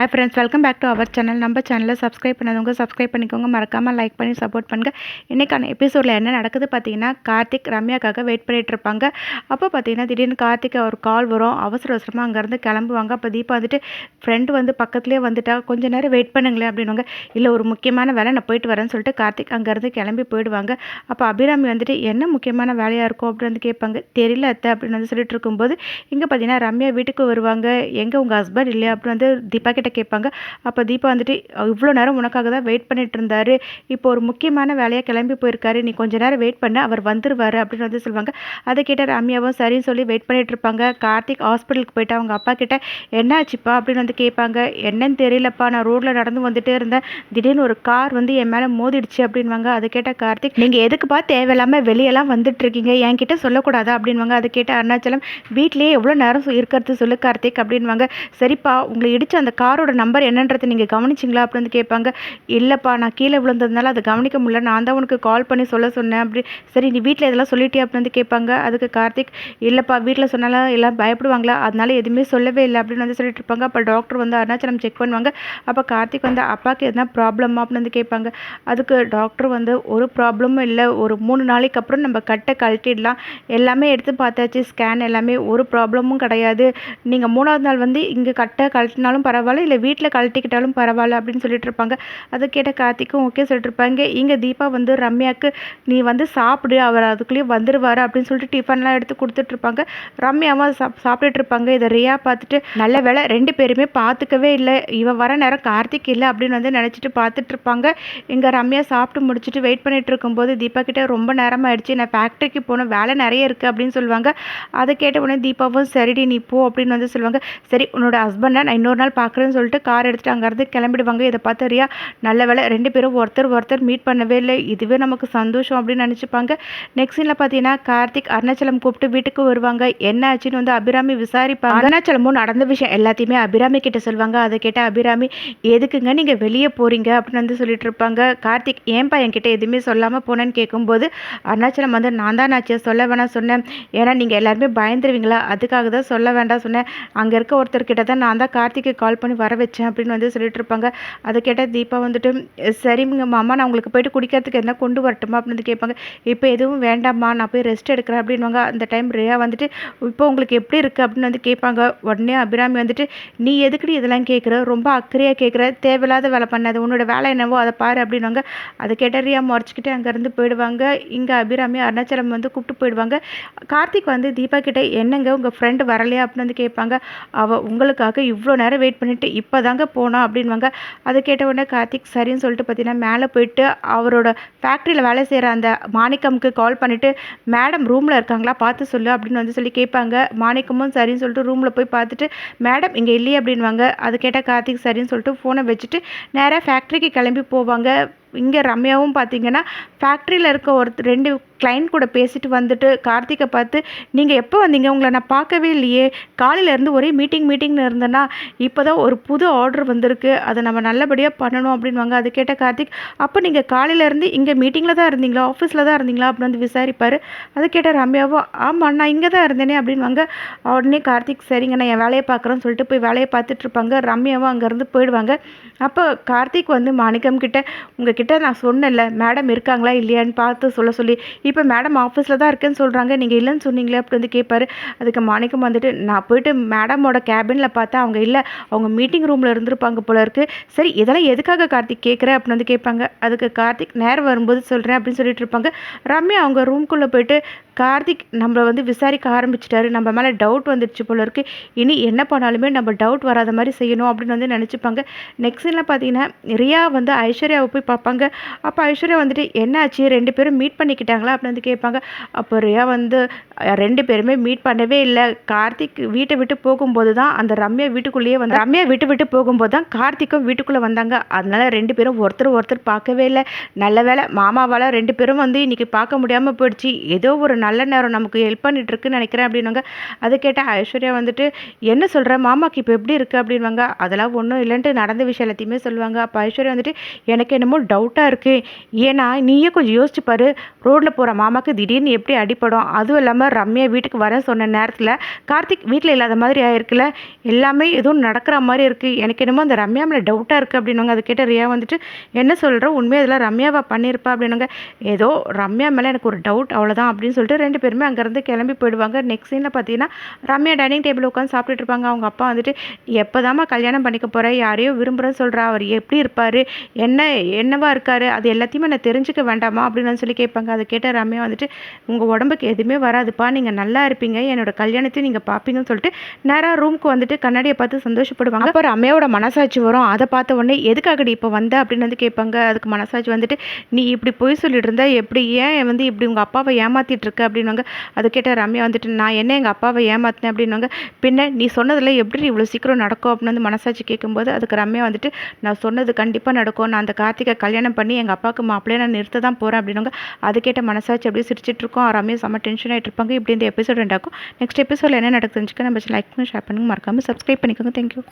Hi friends welcome back to our channel நம்ம சேனலை subscribe பண்ணாதவங்க சப்ஸ்கிரைப் பண்ணிக்கோங்க. மறக்காமல் லைக் பண்ணி சப்போர்ட் பண்ணுங்கள் இன்றைக்கான எபிசோடில் என்ன நடக்குது பார்த்தீங்கன்னா கார்த்திக் ரம்யாக்காக வெயிட் பண்ணிகிட்ருப்பாங்க இருப்பாங்க. அப்போ பார்த்தீங்கன்னா திடீர்னு கார்த்திக் ஒரு கால் வரும். அவசர அவசரமாக அங்கேருந்து கிளம்புவாங்க. அப்போ தீபா வந்துட்டு ஃப்ரெண்டு வந்து பக்கத்துலேயே வந்துட்டா கொஞ்ச நேரம் வெயிட் பண்ணுங்களேன் அப்படின்வாங்க இல்லை ஒரு முக்கியமான வேலை நான் போயிட்டு வரேன்னு சொல்லிட்டு கார்த்திக் அங்கேருந்து கிளம்பி போயிடுவாங்க. அப்போ அபிராமி வந்துட்டு என்ன முக்கியமான வேலையாக இருக்கும்? அப்படின்னு வந்து கேட்பாங்க. தெரியல அத்தை அப்படின்னு வந்து சொல்லிட்டு இருக்கும்போது இங்கே பார்த்தீங்கன்னா ரம்யா வீட்டுக்கு வருவாங்க. எங்கே உங்கள் ஹஸ்பண்ட் இல்லையா? அப்படின்னு வந்து தீபா கிட்ட கேட்பாங்க. அப்போ தீபா வந்துட்டு இவ்வளோ நேரம் உனக்காக தான் வெயிட் பண்ணிட்டு இருந்தாரு. இப்போ ஒரு முக்கியமான வேலையாக கிளம்பி போயிருக்காரு. நீ கொஞ்ச நேரம் வெயிட் பண்ண அவர் வந்துருவாரு அப்படின்னு வந்து சொல்லுவாங்க. அதை கேட்ட ரம்யாவும் சரின்னு சொல்லி வெயிட் பண்ணிட்டு இருப்பாங்க. கார்த்திக் ஹாஸ்பிட்டலுக்கு போயிட்டு அவங்க அப்பா கிட்ட என்னாச்சுப்பா? அப்படின்னு வந்து கேட்பாங்க. என்னன்னு தெரியலப்பா நான் ரோட்டில் நடந்து வந்துட்டே இருந்தேன். திடீர்னு ஒரு கார் வந்து என் மேலே மோதிடுச்சு அப்படின்வாங்க அதை கேட்ட கார்த்திக் நீங்கள் எதுக்குப்பா தேவையில்லாமல் வெளியெல்லாம் வந்துட்டு இருக்கீங்க என்கிட்ட சொல்லக்கூடாதா? அப்படின்வாங்க அதை கேட்ட அருணாச்சலம் வீட்லேயே எவ்வளோ நேரம் இருக்கிறது சொல்லு கார்த்திக் அப்படின்வாங்க சரிப்பா உங்களை இடிச்ச அந்த கார் காரோட நம்பர் என்னன்றதை நீங்கள் கவனிச்சிங்களா அப்படின்னு வந்து கேட்பாங்க. இல்லைப்பா நான் கீழே விழுந்ததுனால அதை கவனிக்க முடியல. நான் தான் உனக்கு கால் பண்ணி சொல்ல சொன்னேன். அப்படி சரி நீ வீட்டில் இதெல்லாம் சொல்லிட்டே அப்படின்னு வந்து கேட்பாங்க. அதுக்கு கார்த்திக் இல்லைப்பா வீட்டில் சொன்னாலும் எல்லாம் பயப்படுவாங்களா? அதனால எதுவுமே சொல்லவே இல்லை அப்படின்னு வந்து சொல்லிட்டு இருப்பாங்க. அப்போ டாக்டர் வந்து அருணாச்சலம் செக் பண்ணுவாங்க. அப்போ கார்த்திக் வந்து அப்பாவுக்கு எதனா ப்ராப்ளமா அப்படின்னு வந்து கேட்பாங்க. அதுக்கு டாக்டர் வந்து ஒரு ப்ராப்ளமும் இல்லை. ஒரு மூணு நாளைக்கு அப்புறம் நம்ம கட்டை கழட்டிடலாம். எல்லாமே எடுத்து பார்த்தாச்சு. ஸ்கேன் எல்லாமே. ஒரு ப்ராப்ளமும் கிடையாது. நீங்கள் மூணாவது நாள் வந்து இங்கே கட்டை கழட்டினாலும் பரவாயில்ல. இல்லை வீட்டில் கழட்டிக்கிட்டாலும் பரவாயில்ல அப்படின்னு சொல்லிட்டு இருப்பாங்க. அதை கேட்ட கார்த்திக்கும் ஓகே சொல்லிட்டு இருப்பாங்க. இங்கே தீபா வந்து ரம்யாவுக்கு நீ வந்து சாப்பிடு அவர் அதுக்குள்ளேயே வந்துடுவார் அப்படின்னு சொல்லிட்டு டிஃபன்லாம் எடுத்து கொடுத்துட்டு இருப்பாங்க. ரம்யாவும் சாப் சாப்பிட்டுட்டு இருப்பாங்க. இதை ரியா பார்த்துட்டு நல்ல வேலை ரெண்டு பேருமே பார்த்துக்கவே இல்லை. இவன் வர நேரம் கார்த்திக் இல்லை அப்படின்னு வந்து நினச்சிட்டு பார்த்துட்டு இருப்பாங்க. இங்கே ரம்யா சாப்பிட்டு முடிச்சுட்டு வெயிட் பண்ணிட்டு இருக்கும்போது தீபா கிட்ட ரொம்ப நேரம் ஆயிடுச்சு. நான் ஃபேக்ட்ரிக்கு போகணும். வேலை நிறைய இருக்குது அப்படின்னு சொல்லுவாங்க. அதை கேட்ட உடனே தீபாவும் சரிடி நீ போ அப்படின்னு வந்து சொல்லுவாங்க. சரி உன்னோட ஹஸ்பண்டை நான் இன்னொரு நாள் பார்க்குறேன்னு சொல்லிட்டு கார் எடுத்துட்டு அங்கேருந்து கிளம்பிடுவாங்க. இதை பார்த்து ரியா நல்ல வேலை ரெண்டு பேரும் ஒருத்தர் ஒருத்தர் மீட் பண்ணவே இல்லை. இதுவே நமக்கு சந்தோஷம் அப்படின்னு நினச்சிப்பாங்க. நெக்ஸ்ட் சீனில் பார்த்தீங்கன்னா கார்த்திக் அருணாச்சலம் கூப்பிட்டு வீட்டுக்கு வருவாங்க. என்ன ஆச்சுன்னு வந்து அபிராமி விசாரிப்பாங்க. அருணாச்சலமும் நடந்த விஷயம் எல்லாத்தையுமே அபிராமி கிட்ட சொல்லுவாங்க அதை கேட்ட அபிராமி எதுக்குங்க நீங்கள் வெளியே போகிறீங்க அப்படின்னு வந்து சொல்லிட்டு இருப்பாங்க. கார்த்திக் ஏன்பா என்கிட்ட எதுவுமே சொல்லாமல் போனேன்னு கேட்கும்போது அருணாச்சலம் வந்து நான் தான் ஆச்சு. சொல்ல வேணாம் சொன்னேன். ஏன்னா நீங்கள் எல்லாருமே பயந்துருவீங்களா? அதுக்காக தான் சொல்ல வேண்டாம் சொன்னேன். அங்கே இருக்க ஒருத்தர்கிட்ட தான் நான் தான் கார்த்திக்கு கால் பண்ணி வர வர வச்சேன் அப்படின்னு வந்து சொல்லிட்டு இருப்பாங்க அதை கேட்டால் தீபா வந்துட்டு சரிங்க மாமா நான் உங்களுக்கு போயிட்டு குடிக்கிறதுக்கு என்ன கொண்டு வரட்டுமா அப்படின்னு வந்து கேட்பாங்க. இப்போ எதுவும் வேண்டாம்மா நான் போய் ரெஸ்ட் எடுக்கிறேன் அப்படின்வாங்க அந்த டைம் ரியா வந்துட்டு இப்போ உங்களுக்கு எப்படி இருக்குது அப்படின்னு வந்து கேட்பாங்க. உடனே அபிராமி வந்துட்டு நீ எதுக்குடி இதெல்லாம் கேட்குற ரொம்ப அக்கறையாக கேட்குற தேவையில்லாத வேலை பண்ணாது. உன்னோட வேலை என்னவோ அதை பாரு அப்படின்வாங்க அதை கேட்ட ரியா முறைச்சிக்கிட்டு அங்கேருந்து போயிடுவாங்க. இங்கே அபிராமி அருணாச்சலம் வந்து கூப்பிட்டு போயிடுவாங்க. கார்த்திக் வந்து தீபா கிட்டே என்னங்க உங்கள் ஃப்ரெண்டு வரலையா? அப்படின்னு வந்து கேட்பாங்க. அவள் உங்களுக்காக இவ்வளோ நேரம் வெயிட் பண்ணிவிட்டு இப்போ தாங்க போனோம் அப்படின்வாங்க அதை கேட்ட உடனே கார்த்திக் சரின்னு சொல்லிட்டு பார்த்தீங்கன்னா மேலே போயிட்டு அவரோட ஃபேக்ட்ரியில் வேலை செய்கிற அந்த மாணிக்கமுக்கு கால் பண்ணிவிட்டு மேடம் ரூமில் இருக்காங்களா? பார்த்து சொல்லு அப்படின்னு வந்து சொல்லி கேட்பாங்க. மாணிக்கமும் சரின்னு சொல்லிட்டு ரூமில் போய் பார்த்துட்டு மேடம் இங்கே இல்லையே அப்படின்வாங்க அது கேட்டால் கார்த்திக் சரின்னு சொல்லிட்டு ஃபோனை வச்சுட்டு நேராக ஃபேக்ட்ரிக்கு கிளம்பி போவாங்க. இங்கே ரம்யாவும் பார்த்தீங்கன்னா ஃபேக்ட்ரியில் இருக்க ஒரு ரெண்டு கிளைண்ட் கூட பேசிட்டு வந்துட்டு கார்த்திகை பார்த்து நீங்கள் எப்போ வந்தீங்க? உங்களை நான் பார்க்கவே இல்லையே. காலையிலேருந்து ஒரே மீட்டிங் மீட்டிங்னு இருந்தேன்னா இப்போ தான் ஒரு புது ஆர்டர் வந்திருக்கு. அதை நம்ம நல்லபடியாக பண்ணணும் அப்படின்வாங்க அது கேட்ட கார்த்திக் அப்போ நீங்கள் காலையிலேருந்து இங்கே மீட்டிங்கில் தான் இருந்தீங்களா? ஆஃபீஸில் தான் இருந்தீங்களா? அப்படின்னு வந்து விசாரிப்பார். அது கேட்ட ரம்யாவும் ஆமாம் நான் இங்கே தான் இருந்தேனே அப்படின்வாங்க உடனே கார்த்திக் சரிங்க நான் என் வேலையை பார்க்குறேன்னு சொல்லிட்டு போய் வேலையை பார்த்துட்ருப்பாங்க ரம்யாவும் அங்கேருந்து போயிடுவாங்க. அப்போ கார்த்திக் வந்து மாணிக்கம் கிட்ட உங்ககிட்ட நான் சொன்னேன்ல மேடம் இருக்காங்களா இல்லையான்னு பார்த்து சொல்ல சொல்லி இப்போ மேடம் ஆஃபீஸில் தான் இருக்கேன்னு சொல்கிறாங்க நீங்கள் இல்லைன்னு சொன்னீங்களே அப்படி வந்து கேட்பாரு அதுக்கு மாணிக்கம் வந்துட்டு நான் போயிட்டு மேடமோட கேபினில் பார்த்தா அவங்க இல்லை அவங்க மீட்டிங் ரூமில் இருந்திருப்பாங்க போல இருக்குது சரி இதெல்லாம் எதுக்காக கார்த்திக் கேட்குற அப்படின்னு வந்து கேட்பாங்க அதுக்கு கார்த்திக் நேரம் வரும்போது சொல்கிறேன் அப்படின்னு சொல்லிட்டு இருப்பாங்க. ரம்யா அவங்க ரூம்குள்ளே போயிட்டு கார்த்திக் நம்மளை வந்து விசாரிக்க ஆரம்பிச்சிட்டாரு. நம்ம மேலே டவுட் வந்துடுச்சு போல இருக்கு. இனி என்ன பண்ணாலுமே நம்ம டவுட் வராத மாதிரி செய்யணும் அப்படின்னு வந்து நினச்சிப்பாங்க. நெக்ஸ்ட் சீனில் பார்த்தீங்கன்னா ரியா வந்து ஐஸ்வர்யாவை போய் பார்ப்பாங்க. அப்போ ஐஸ்வர்யா வந்துட்டு என்னாச்சு? ரெண்டு பேரும் மீட் பண்ணிக்கிட்டாங்களா? அப்படின்னு வந்து கேட்பாங்க. அப்போ ரியா வந்து ரெண்டு பேருமே மீட் பண்ணவே இல்லை. கார்த்திக் வீட்டை விட்டு போகும்போது தான் அந்த ரம்யா வீட்டுக்குள்ளேயே வந்து ரம்யா விட்டு விட்டு போகும்போது தான் கார்த்திக்கும் வீட்டுக்குள்ளே வந்தாங்க. அதனால ரெண்டு பேரும் ஒருத்தர் ஒருத்தர் பார்க்கவே இல்லை. நல்ல வேளை மாமாவால் ரெண்டு பேரும் வந்து இன்றைக்கி பார்க்க முடியாமல் போயிடுச்சு. ஏதோ ஒரு நல்ல நேரம் நமக்கு ஹெல்ப் பண்ணிட்டு இருக்குன்னு நினைக்கிறேன் அப்படின்வாங்க அது கேட்டால் ஐஸ்வர்யா வந்துட்டு என்ன சொல்கிற மாமாக்கு இப்போ எப்படி இருக்குது அப்படின்வாங்க அதெல்லாம் ஒன்றும் இல்லைன்ட்டு நடந்த விஷயம் எல்லாத்தையுமே சொல்லுவாங்க. அப்போ ஐஸ்வர்யா வந்துட்டு எனக்கு என்னமோ டவுட்டாக இருக்குது ஏன்னா நீயே கொஞ்சம் யோசிச்சு பாரு. ரோட்டில் போகிற மாமாக்கு திடீர்னு எப்படி அடிப்படும் அதுவும் இல்லாமல் ரம்யா வீட்டுக்கு வரேன் சொன்ன நேரத்தில் கார்த்திக் வீட்டில் இல்லாத மாதிரி ஆயிருக்குல்ல. எல்லாமே எதுவும் நடக்கிற மாதிரி இருக்குது எனக்கு என்னமோ அந்த ரம்யா மேலே டவுட்டாக இருக்குது அப்படின்னுவாங்க. அதை கேட்ட ரியா வந்துட்டு என்ன சொல்கிற உண்மையாக இதெல்லாம் ரம்யாவா பண்ணியிருப்பா? அப்படின்னுங்க ஏதோ ரம்யா மேலே எனக்கு ஒரு டவுட் அவ்வளோதான் அப்படின்னு சொல்லிட்டு ரெண்டு பேருமே அங்கேருந்து கிளம்பி போயிடுவாங்க. நெக்ஸ்ட் சீனில் பார்த்தீங்கன்னா ரம்யா டைனிங் டேபிள் உட்காந்து சாப்பிட்டுட்டு இருப்பாங்க. அவங்க அப்பா வந்துட்டு எப்போதாம்மா கல்யாணம் பண்ணிக்க போகிறேன் யாரையோ விரும்புகிறேன்னு சொல்கிறா அவர் எப்படி இருப்பார்? என்ன என்னவா இருக்கார்? அது எல்லாத்தையுமே நான் தெரிஞ்சுக்க வேண்டாமா? அப்படின்னு சொல்லி கேட்பாங்க. அதை கேட்ட ரம்யா வந்துட்டு உங்கள் உடம்புக்கு எதுவுமே வராதுப்பா. நீங்கள் நல்லா இருப்பீங்க. என்னோட கல்யாணத்தையும் நீங்கள் பார்ப்பீங்கன்னு சொல்லிட்டு நேராக ரூமுக்கு வந்துட்டு கண்ணாடியை பார்த்து சந்தோஷப்படுவாங்க. அப்போ ரம்யாவோட மனசாட்சி வரும். அதை பார்த்த உடனே எதுக்காகடி இப்போ வந்த? அப்படின்னு வந்து கேட்பாங்க. அதுக்கு மனசாட்சி வந்துட்டு நீ இப்படி பொய் சொல்லிட்டு இருந்தா எப்படி? ஏன் வந்து இப்படி உங்கள் அப்பாவை ஏமாத்திட்டு இருக்க? அப்படின்னுவாங்க. அது கேட்ட ரம்யா வந்துட்டு நான் என்ன எங்கள் அப்பாவை ஏமாத்தினேன்? அப்படின்னுவாங்க. பின்ன நீ சொன்னதில் எப்படி இவ்வளோ சீக்கிரம் நடக்கும்? அப்படின்னு வந்து மனசாட்சி கேட்கும்போது அதுக்கு ரம்யா வந்துட்டு நான் சொன்னது கண்டிப்பாக நடக்கும். நான் அந்த கார்த்திகை கல்யாணம் பண்ணி எங்கள் அப்பாவுக்கு மாப்பிள்ளையே நான் நிறுத்த தான் போகிறேன் அப்படின்னுவாங்க. அது கேட்ட மனசாட்சி அப்படியே சிரிச்சிட்டு இருக்கோம். ரம்யா செம்ம டென்ஷன் ஆகிட்டு இருப்பாங்க. இப்படி இந்த எபிசோட் ரெண்டாக்கும் நெக்ஸ்ட் எபிசோடில் என்ன நடக்குதுன்னு நம்ம லைக் பண்ணி ஷேர் பண்ணுங்க. மறக்காமல் சப்ஸ்கிரைப் பண்ணிக்கோங்க. தேங்க்யூ